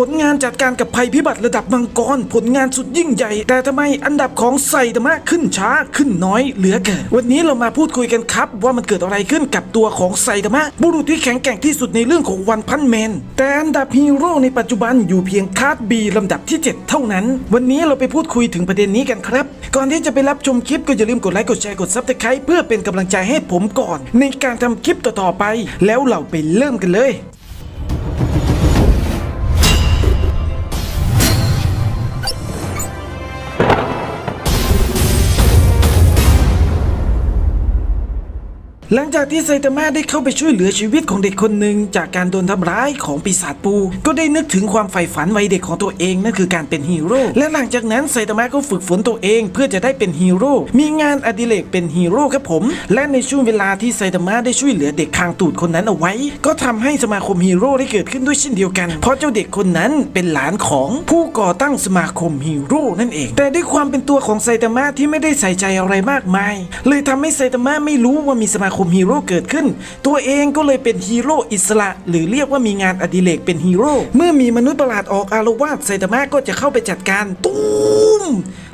ผลงานจัดการกับภัยพิบัติระดับมังกร ผลงานสุดยิ่งใหญ่ แต่ทำไมอันดับของไซตามะขึ้นช้าขึ้นน้อยเหลือเกินวันนี้เรามาพูดคุยกันครับ ว่ามันเกิดอะไรขึ้นกับตัวของไซตามะบุรุษที่แข็งแกร่งที่สุดในเรื่องของวันพันแมน แต่อันดับฮีโร่ในปัจจุบันอยู่เพียงคาดบีลำดับที่ 7 เท่านั้น วันนี้เราไปพูดคุยถึงประเด็นนี้กันครับ ก่อนที่จะไปรับชมคลิปก็อย่าลืมกดไลค์กดแชร์กดซับสไครต์เพื่อเป็นกำลังใจให้ผมก่อน ในการทำคลิปต่อๆไป แล้วเราไปเริ่มกันเลย หลังจากที่ไซตามะได้เข้าไปช่วยเหลือชีวิตของเด็กคนหนึ่งจากการโดนทำร้ายของปีศาจปู ก็ได้นึกถึงความใฝ่ฝันวัยเด็กของตัวเองนั่นคือการเป็นฮีโร่และหลังจากนั้นไซตามะก็ฝึกฝนตัวเองเพื่อจะได้เป็นฮีโร่มีงานอดิเรกเป็นฮีโร่ครับผม และในช่วงเวลาที่ไซตามะได้ช่วยเหลือเด็กคางตูดคนนั้นเอาไว้ ก็ทำให้สมาคมฮีโร่ได้เกิดขึ้นด้วยเช่นเดียวกัน เพราะเจ้าเด็กคนนั้นเป็นหลานของผู้ก่อตั้งสมาคมฮีโร่นั่นเอง แต่ด้วยความเป็นตัวของไซตามะที่ไม่ได้ใส่ใจอะไรมากมาย เลยทำให้ไซตามะไม่รู้ว่ามีสมาคมฮีโร่เกิดขึ้น ตัวเองก็เลยเป็นฮีโร่อิสระ หรือเรียกว่ามีงานอดิเรกเป็นฮีโร่เมื่อมีมนุษย์ประหลาดออกอารวาสไซตามะก็จะเข้าไปจัดการตู้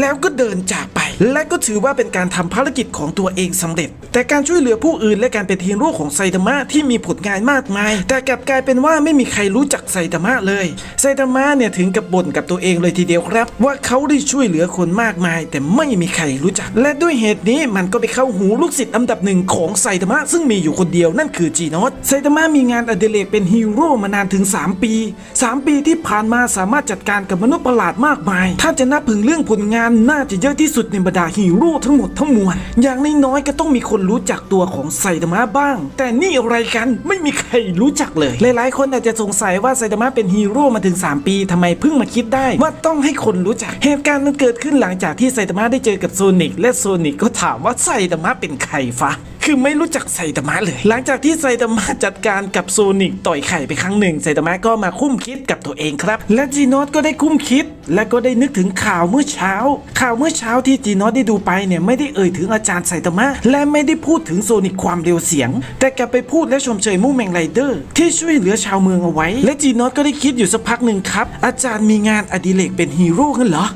แล้วก็เดินจากไป และก็ถือว่าเป็นการทำภารกิจของตัวเองสำเร็จ แต่การช่วยเหลือผู้อื่นและการเป็นฮีโร่ของไซตามะที่มีผลงานมากมาย แต่กลับกลายเป็นว่าไม่มีใครรู้จักไซตามะเลยไซตามะเนี่ยถึงกับบ่นกับตัวเองเลยทีเดียวครับ ว่าเขาได้ช่วยเหลือคนมากมาย แต่ไม่มีใครรู้จัก และด้วยเหตุนี้มันก็ไปเข้าหูลูกศิษย์อันดับหนึ่งของไซตามะซึ่งมีอยู่คนเดียวนั่นคือจีโนตไซตามะมีงานอดิเรกเป็นฮีโร่มานานถึง 3 ปี 3 ปีที่ผ่านมาสามารถจัดการกับมนุษย์ประหลาดมากมาย ถ้าจะนับถึงเรื่องผลงานน่าจะเยอะที่สุดในบรรดาฮีโร่ทั้งหมดทั้งมวลอย่างน้อยๆก็ต้องมีคนรู้จักตัวของไซตามะบ้าง แต่นี่อะไรกันไม่มีใครรู้จักเลย หลายๆ คนอาจจะสงสัยว่าไซตามะเป็นฮีโร่มาถึง 3 ปีทำไมเพิ่งมาคิดได้ ว่าต้องให้คนรู้จักเหตุการณ์มันเกิดขึ้นหลังจากที่ไซตามะได้เจอกับโซนิกและโซนิกก็ถามว่าไซตามะเป็นใครฟะ คือไม่รู้จักไซตามะเลย หลังจากที่ไซตามะจัดการกับโซนิกต่อยไข่ไปครั้งหนึ่งไซตามะก็มาคุ้มคิดกับตัวเองครับ และจีนอตก็ได้คุ้มคิด และก็ได้นึกถึงข่าวเมื่อเช้า ข่าวเมื่อเช้าที่จีนอตได้ดูไปเนี่ยไม่ได้เอ่ยถึงอาจารย์ไซตามะและไม่ได้พูดถึงโซนิกความเร็วเสียง แต่กลับไปพูดและชมเชยมู่แมงไรเดอร์ที่ช่วยเหลือชาวเมืองเอาไว้ และจีนอตก็ได้คิดอยู่สักพักหนึ่งครับ อาจารย์มีงานอดิเรกเป็นฮีโร่กันเหรอ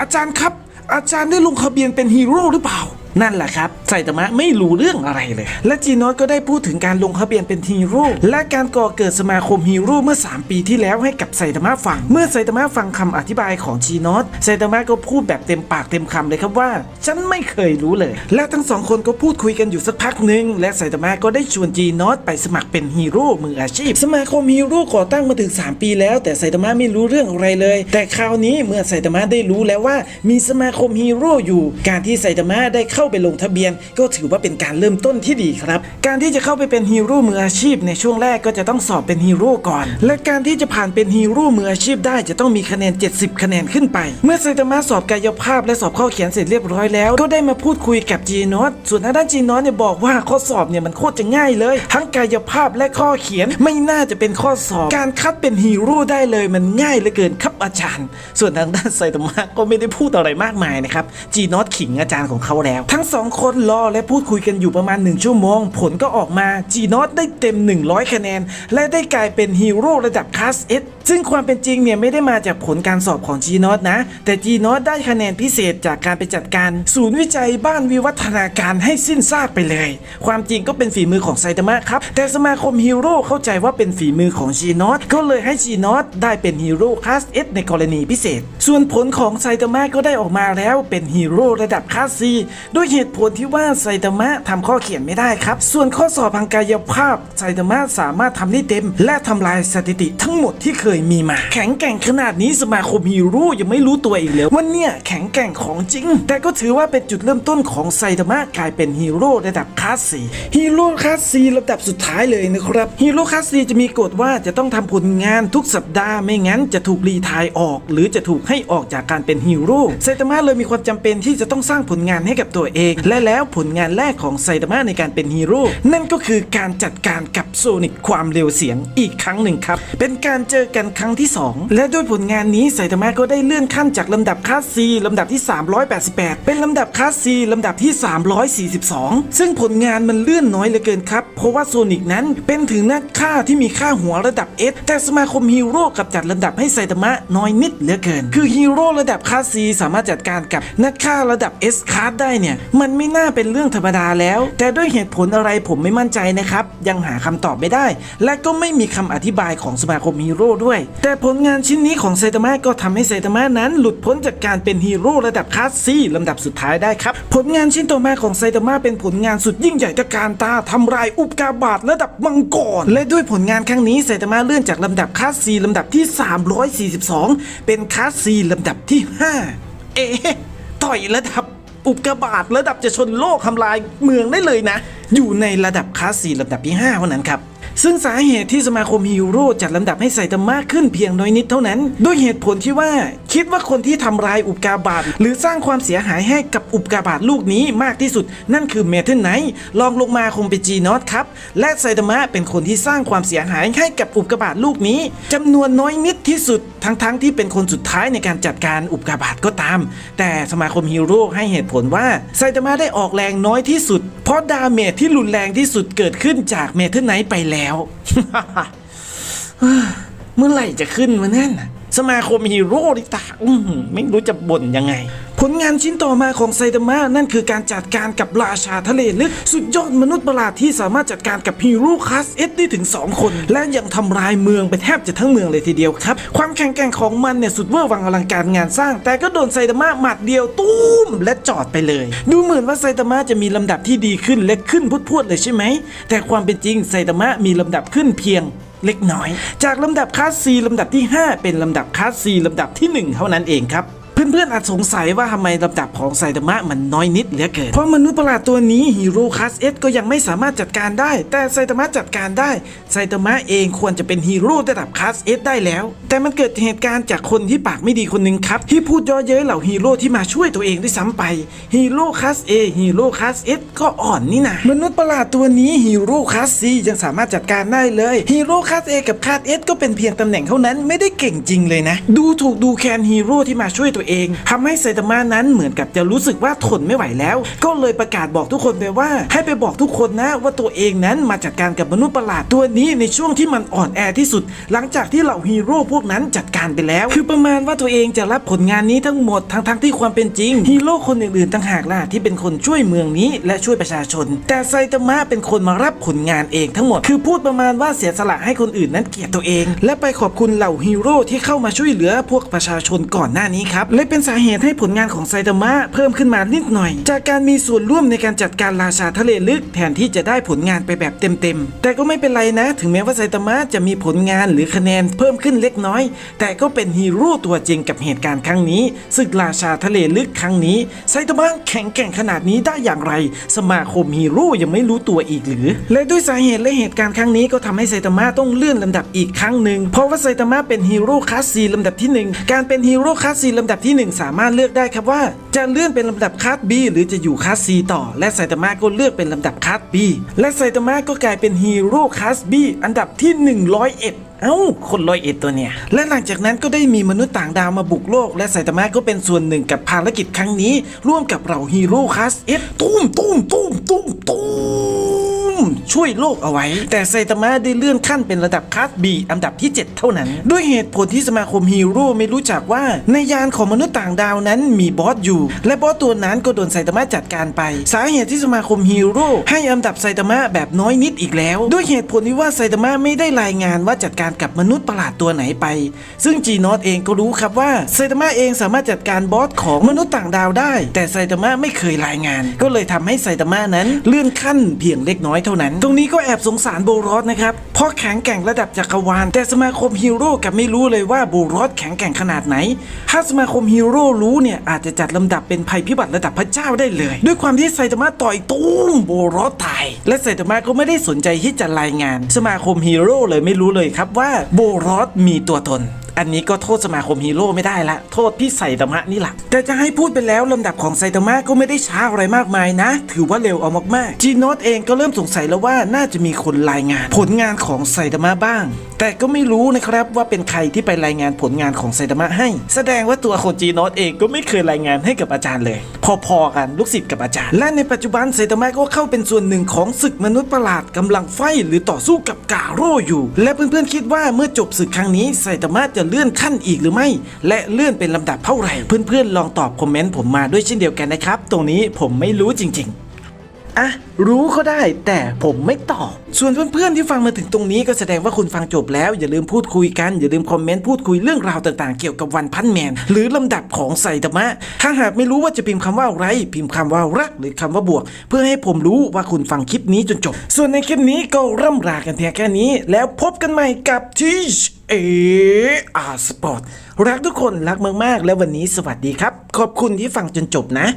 อาจารย์ครับ อาจารย์ได้ลงทะเบียนเป็นฮีโร่หรือเปล่า นั่นแหละครับไซตามะไม่รู้เรื่องอะไรเลย และจีโนอตก็ได้พูดถึงการลงทะเบียนเป็นฮีโร่และการก่อเกิดสมาคมฮีโร่เมื่อ 3 ปีที่แล้วให้กับไซตามะฟัง เมื่อไซตามะฟังคำอธิบายของจีโนอตไซตามะก็พูดแบบเต็มปากเต็มคำเลยครับว่า ฉันไม่เคยรู้เลย และทั้งสองคนก็พูดคุยกันอยู่สักพักหนึ่งและไซตามะก็ได้ชวนจีโนอตไปสมัครเป็นฮีโร่มืออาชีพ สมาคมฮีโร่ก่อตั้งมาถึง 3 ปีแล้ว แต่ไซตามะไม่รู้เรื่องอะไรเลย แต่คราวนี้เมื่อไซตามะได้รู้แล้วว่า มีสมาคมฮีโร่อยู่ การที่ไซตามะได้เข้าาไปลงทะเบียน ก็ถือว่าเป็นการเริ่มต้นที่ดีครับ การที่จะเข้าไปเป็นฮีโร่มืออาชีพในช่วงแรกก็จะต้องสอบเป็นฮีโร่ก่อน และการที่จะผ่านเป็นฮีโร่มืออาชีพได้จะต้องมีคะแนน 70 คะแนนขึ้นไป เมื่อไซตามะสอบกายภาพและสอบข้อเขียนเสร็จเรียบร้อยแล้ว ก็ได้มาพูดคุยกับจีนอตส่วนทางด้านจีนอตเนี่ยบอกว่าข้อสอบเนี่ยมันโคตรจะง่ายเลย ทั้งกายภาพและข้อเขียนไม่น่าจะเป็นข้อสอบ การคัดเป็นฮีโร่ได้เลยมันง่ายเหลือเกินครับอาจารย์ ส่วนทางด้านไซตามะก็ไม่ได้พูดอะไรมากมายนะครับจีนอตขิงอาจารย์ของเขาแล้วทั้งสองคนรอและพูดคุยกันอยู่ประมาณ 1 ชั่วโมง ผลก็ออกมาจีนอตได้เต็ม 100 คะแนน และได้กลายเป็นฮีโร่ระดับคลาสเอสซึ่งความเป็นจริงเนี่ยไม่ได้มาจากผลการสอบของจีนอตนะ แต่จีนอตได้คะแนนพิเศษจากการไปจัดการ ศูนย์วิจัยบ้านวิวัฒนาการให้สิ้นซากไปเลย ความจริงก็เป็นฝีมือของไซตามะครับ แต่สมาคมฮีโร่เข้าใจว่าเป็นฝีมือของจีนอตก็เลยให้จีนอตได้เป็นฮีโร่คลาสเอสในกรณีพิเศษ ส่วนผลของไซตามะก็ได้ออกมาแล้วเป็นฮีโร่ระดับคลาสซีด้วยเหตุผลที่ว่าไซตามะทำข้อเขียนไม่ได้ครับ ส่วนข้อสอบทางกายภาพไซตามะสามารถทำได้เต็ม และทำลายสถิติทั้งหมดที่เคยมีมา แข็งแกร่งขนาดนี้สมาคมฮีโร่ยังไม่รู้ตัวอีกเลยว่าเนี่ยแข็งแกร่งของจริง แต่ก็ถือว่าเป็นจุดเริ่มต้นของไซตามะกลายเป็นฮีโร่ระดับคลาสซีฮีโร่คลาสซีระดับสุดท้ายเลยนะครับฮีโร่คลาสซีจะมีกฎว่าจะต้องทำผลงานทุกสัปดาห์ไม่งั้นจะถูกรีทายออก หรือจะถูกให้ออกจากการเป็นฮีโร่ไซตามะเลยมีความจำเป็นที่จะต้องสร้างผลงานให้กับตัวตัวเอง และแล้วผลงานแรกของไซตามะในการเป็นฮีโร่นั่นก็คือการจัดการกับโซนิกความเร็วเสียงอีกครั้งหนึ่งครับ เป็นการเจอกันครั้งที่ 2 และด้วยผลงานนี้ไซตามะก็ได้เลื่อนขั้นจากลำดับคลาสซีลำดับที่ 388 เป็นลำดับคลาสซีลำดับที่ 342 ซึ่งผลงานมันเลื่อนน้อยเหลือเกินครับ เพราะว่าโซนิกนั้นเป็นถึงนักฆ่าที่มีค่าหัวระดับ S แต่สมาคมฮีโร่กับจัดลำดับให้ไซตามะน้อยนิดเหลือเกิน คือฮีโร่ระดับคลาสซีสามารถจัดการกับนักฆ่าระดับ S คลาสได้เนี่ยมันไม่น่าเป็นเรื่องธรรมดาแล้ว แต่ด้วยเหตุผลอะไรผมไม่มั่นใจนะครับ ยังหาคำตอบไม่ได้ และก็ไม่มีคำอธิบายของสมาคมฮีโร่ด้วย แต่ผลงานชิ้นนี้ของไซตามะก็ทำให้ไซตามะนั้น หลุดพ้นจากการเป็นฮีโร่ระดับคลาสซีลำดับสุดท้ายได้ครับ ผลงานชิ้นต่อมาของไซตามะเป็นผลงานสุดยิ่งใหญ่ตะการตาทำลายอุกกาบาตระดับมังกรและด้วยผลงานครั้งนี้ไซตามะเลื่อนจากลำดับคลาสซีลำดับที่ 342 เป็นคลาสซีลำดับที่ 5 เอ๊ะต่อยระดับ อุกกาบาตระดับจะชนโลกทำลายเมืองได้เลยนะ อยู่ในระดับคลาสซีลำดับที่ 5 เท่านั้นครับซึ่งสาเหตุที่สมาคมฮีโร่จัดลำดับให้ไซตามะขึ้นเพียงน้อยนิดเท่านั้น ด้วยเหตุผลที่ว่าคิดว่าคนที่ทำลายอุกกาบาตหรือสร้างความเสียหายให้กับอุกกาบาตลูกนี้มากที่สุด นั่นคือเมทัลไนท์ลองลงมาคงเป็นจีนอตครับ และไซตามะเป็นคนที่สร้างความเสียหายให้กับอุกกาบาตลูกนี้จำนวนน้อยนิดที่สุด ทั้งๆที่เป็นคนสุดท้ายในการจัดการอุกกาบาตก็ตาม แต่สมาคมฮีโร่ให้เหตุผลว่าไซตามะได้ออกแรงน้อยที่สุด เพราะดาเมจที่รุนแรงที่สุดเกิดขึ้นจากเมทัลไนท์ไปแล้ว เมื่อไหร่จะขึ้นมานั่นะ สมาคมฮีโร่ดิตาอื้อหือไม่รู้จะบ่นยังไง ผลงานชิ้นต่อมาของไซตามะนั่นคือการจัดการกับราชาทะเลลึก สุดยอดมนุษย์ประหลาดที่สามารถจัดการกับฮีโร่คลาสเอสได้ถึง 2 คน และยังทำลายเมืองไปแทบจะทั้งเมืองเลยทีเดียวครับ ความแข็งแกร่งของมันเนี่ยสุดเวอร์วังอลังการงานสร้าง แต่ก็โดนไซตามะหมัดเดียวตุ้มและจอดไปเลย ดูเหมือนว่าไซตามะจะมีลำดับที่ดีขึ้นและขึ้นพรวดๆเลยใช่ไหมแต่ความเป็นจริงไซตามะมีลำดับขึ้นเพียง เล็กน้อย จากลำดับคลาสซีลำดับที่ 5 เป็นลำดับคลาสซีลำดับที่ 1 เท่านั้นเองครับ พื่อนๆอาจสงสัยว่าทำไมลำดับของไซตามะมันน้อยนิดเหลือเกิน เพราะมนุษย์ประหลาดตัวนี้ฮีโร่คลาสเอสก็ยังไม่สามารถจัดการได้ แต่ไซตามะจัดการได้ไซตามะเองควรจะเป็นฮีโร่ระดับคลาสเอสได้แล้ว แต่มันเกิดเหตุการณ์จากคนที่ปากไม่ดีคนหนึ่งครับ ที่พูดเย่อเย้ยเหล่าฮีโร่ที่มาช่วยตัวเองด้วยซ้ำไปฮีโร่คลาสเอฮีโร่คลาสเอสก็อ่อนนี่นะมนุษย์ประหลาดตัวนี้ฮีโร่คลาสซียังสามารถจัดการได้เลยฮีโร่คลาสเอกับคลาสเอสก็เป็นเพียงตำแหน่งเท่านั้นไม่ได้เก่งจริงเลยนะ ดูถูกดูแคลนฮีโร่ที่มาช่วยตัวเองทำให้ไซตามะนั้นเหมือนกับจะรู้สึกว่าทนไม่ไหวแล้ว ก็เลยประกาศบอกทุกคนไปว่า ให้ไปบอกทุกคนนะว่าตัวเองนั้นมาจัดการกับมนุษย์ประหลาดตัวนี้ในช่วงที่มันอ่อนแอที่สุด หลังจากที่เหล่าฮีโร่พวกนั้นจัดการไปแล้ว คือประมาณว่าตัวเองจะรับผลงานนี้ทั้งหมดทั้งทั้งที่ความเป็นจริงฮีโร่คนอื่นๆต่างหากล่ะที่เป็นคนช่วยเมืองนี้และช่วยประชาชน แต่ไซตามะเป็นคนมารับผลงานเองทั้งหมด คือพูดประมาณว่าเสียสละให้คนอื่นนั้นเกลียดตัวเอง และไปขอบคุณเหล่าฮีโร่ที่เข้ามาช่วยเหลือพวกประชาชนก่อนหน้านี้ครับและเป็นสาเหตุให้ผลงานของไซตามะเพิ่มขึ้นมานิดหน่อย จากการมีส่วนร่วมในการจัดการราชาทะเลลึกแทนที่จะได้ผลงานไปแบบเต็มๆ แต่ก็ไม่เป็นไรนะ ถึงแม้ว่าไซตามะจะมีผลงานหรือคะแนนเพิ่มขึ้นเล็กน้อย แต่ก็เป็นฮีโร่ตัวจริงกับเหตุการณ์ครั้งนี้ศึกราชาทะเลลึกครั้งนี้ไซตามะแข็งแกร่งขนาดนี้ได้อย่างไร สมาคมฮีโร่ยังไม่รู้ตัวอีกหรือ และด้วยสาเหตุและเหตุการณ์ครั้งนี้ก็ทำให้ไซตามะต้องเลื่อนลำดับอีกครั้งหนึ่งเพราะว่าไซตามะเป็นฮีโร่คลาสซีลำดับที่หนึ่งการเป็นฮีโร่คลาสซีลำดับที่หนึ่งสามารถเลือกได้ครับว่า จะเลื่อนเป็นลำดับคลาส B หรือจะอยู่คลาส C ต่อ และไซตามะก็เลือกเป็นลำดับคลาส B และไซตามะก็กลายเป็นฮีโร่คลาส B อันดับที่ 101เอ้า คนร้อยเอ็ดตัวเนี่ย และหลังจากนั้นก็ได้มีมนุษย์ต่างดาวมาบุกโลก และไซตามะก็เป็นส่วนหนึ่งกับภารกิจครั้งนี้ ร่วมกับเราฮีโร่คลาสเอสตุ้มตุ้มตุ้มตุ้มตุ้ม ช่วยโลกเอาไว้ แต่ไซตามะได้เลื่อนขั้นเป็นระดับคลาส B อันดับที่ 7 เท่านั้น ด้วยเหตุผลที่สมาคมฮีโร่ไม่รู้จักว่าในยานของมนุษย์ต่างดาวนั้นมีบอสอยู่ และบอสตัวนั้นก็โดนไซตามะจัดการไป สาเหตุที่สมาคมฮีโร่ให้อันดับไซตามะแบบน้อยนิดอีกแล้ว ด้วยเหตุผลที่ว่าไซตามะไม่ได้รายงานว่าจัดการกับมนุษย์ประหลาดตัวไหนไป ซึ่งจีนอตเองก็รู้ครับว่าไซตามะเองสามารถจัดการบอสของมนุษย์ต่างดาวได้ แต่ไซตามะไม่เคยรายงาน ก็เลยทำให้ไซตามะนั้นเลื่อนขั้นเพียงเล็กน้อยเท่านั้นตรงนี้ก็แอบสงสารโบรอสนะครับ เพราะแข็งแกร่งระดับจักรวาล แต่สมาคมฮีโร่กับไม่รู้เลยว่าโบรอสแข็งแกร่งขนาดไหน ถ้าสมาคมฮีโร่รู้เนี่ยอาจจะจัดลำดับเป็นภัยพิบัติระดับพระเจ้าได้เลย ด้วยความที่ไซตามะต่อยตุ้มโบรอสตาย และไซตามะก็ไม่ได้สนใจที่จะรายงาน สมาคมฮีโร่เลยไม่รู้เลยครับว่าโบรอสมีตัวตน อันนี้ก็โทษสมาคมฮีโร่ไม่ได้ละ โทษพี่ไซตามะนี่แหละแต่จะให้พูดไปแล้วลำดับของไซตามะก็ไม่ได้ช้าอะไรมากมายนะ ถือว่าเร็วเอามากๆจีโนตเองก็เริ่มสงสัยแล้วว่าน่าจะมีคนรายงาน ผลงานของไซตามะบ้าง แต่ก็ไม่รู้นะครับว่าเป็นใครที่ไปรายงานผลงานของไซตามะให้ แสดงว่าตัวคนจีโนตเองก็ไม่เคยรายงานให้กับอาจารย์เลย พอๆกันลูกศิษย์กับอาจารย์ และในปัจจุบันไซตามะก็เข้าเป็นส่วนหนึ่งของศึกมนุษย์ประหลาดกำลังไฟหรือต่อสู้กับกาโร่อยู่ และเพื่อนๆคิดว่าเมื่อจบศึกครั้งนี้ไซตามะจะเลื่อนขั้นอีกหรือไม่ และเลื่อนเป็นลำดับเท่าไหร่ เพื่อนๆลองตอบคอมเมนต์ผมมาด้วยเช่นเดียวกันนะครับ ตรงนี้ผมไม่รู้จริง ๆ อะรู้ก็ได้ แต่ผมไม่ตอบ ส่วนเพื่อนๆที่ฟังมาถึงตรงนี้ก็แสดงว่าคุณฟังจบแล้วอย่าลืมพูดคุยกัน อย่าลืมคอมเมนต์พูดคุยเรื่องราวต่างๆ เกี่ยวกับวันพันแมน หรือลำดับของไซตามะ ถ้าหากไม่รู้ว่าจะพิมพ์คำว่าอะไร พิมพ์คำว่ารักหรือคำว่าบวก เพื่อให้ผมรู้ว่าคุณฟังคลิปนี้จนจบ ส่วนในคลิปนี้ก็ร่ำลากันเพียงแค่นี้ แล้วพบกันใหม่กับทีชเออาร์สปอร์ตรักทุกคนรักมากๆ และวันนี้สวัสดีครับ ขอบคุณที่ฟังจนจบนะ